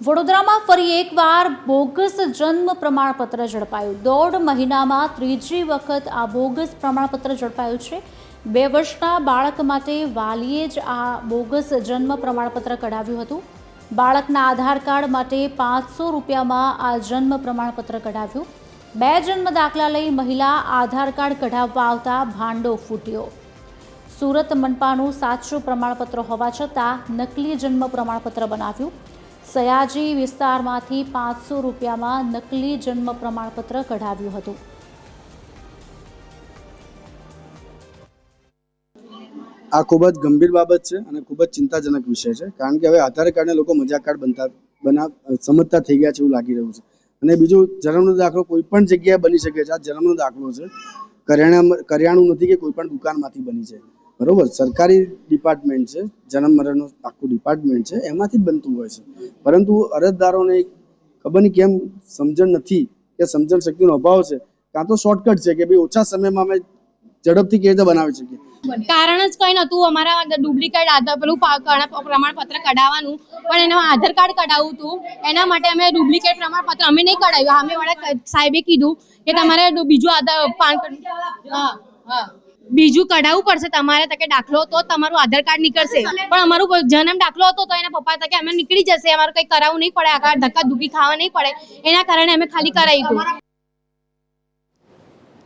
વડોદરામાં ફરી એકવાર બોગસ જન્મ પ્રમાણપત્ર ઝડપાયું. દોઢ મહિનામાં ત્રીજી વખત આ બોગસ પ્રમાણપત્ર ઝડપાયું છે. બે વર્ષના બાળક માટે વાલીએ જ આ બોગસ જન્મ પ્રમાણપત્ર કઢાવ્યું હતું. બાળકના આધાર કાર્ડ માટે પાંચસો રૂપિયામાં આ જન્મ પ્રમાણપત્ર કઢાવ્યું. બે જન્મ દાખલા લઈ મહિલા આધાર કાર્ડ કઢાવવા આવતા ભાંડો ફૂટ્યો. સુરત મનપાનું સાચું પ્રમાણપત્ર હોવા છતાં નકલી જન્મ પ્રમાણપત્ર બનાવ્યું. સયાજી વિસ્તારમાંથી પાંચસો રૂપિયામાં નકલી જન્મ પ્રમાણપત્ર કઢાવ્યું હતું. આ ખૂબ જ ગંભીર બાબત છે અને ખૂબ જ ચિંતાજનક વિષય છે. કારણ કે હવે આધાર કાર્ડને લોકો મજાક કાર્ડ બનતા બના સમજતા થઈ ગયા છે એવું લાગી રહ્યું છે. અને બીજું, જન્મનો દાખલો કોઈ પણ જગ્યાએ બની શકે છે. આ જન્મનો દાખલો છે. કરિયાણા કરિયાણું નથી કે કોઈ પણ દુકાનમાંથી બની છે. બરોબર? સરકારી ડિપાર્ટમેન્ટ છે, જન્મ મરણનું આખું ડિપાર્ટમેન્ટ છે, એમાંથી જ બનતું હોય છે. પરંતુ અરજદારોને ખબર નહીં કેમ સમજણ નથી કે સમજણ શક્તિનો અભાવ છે. કાં તો શોર્ટકટ છે કે ભાઈ ઓછા સમયમાં અમે ઝડપથી કેવી રીતે બનાવી શકીએ? કારણ જ કઈ નતું અમારા ડુપ્લિકેટ આધાર પેલું પ્રમાણપત્ર કઢાવવાનું. પણ એના આધાર કાર્ડ કઢાવવું હતું એના માટે અમે ડુપ્લિકેટ પ્રમાણપત્ર અમે નહીં કઢાવ્યું. અમે વાળા સાહેબે કીધું કે તમારે બીજું આધાર પાન કાર્ડ હા હા. બીજું કઢાવવું પડશે તમારે તકે દાખલો તો તમારું આધાર કાર્ડ નીકળશે. પણ અમારું જન્મ દાખલો હતો તો એના પપ્પા તકે અમે નીકળી જશે. અમારું કંઈ કરાવવું નહીં પડે, આખા ધક્કા ધુકી ખાવા નહીં પડે. એના કારણે અમે ખાલી કરાવી હતું.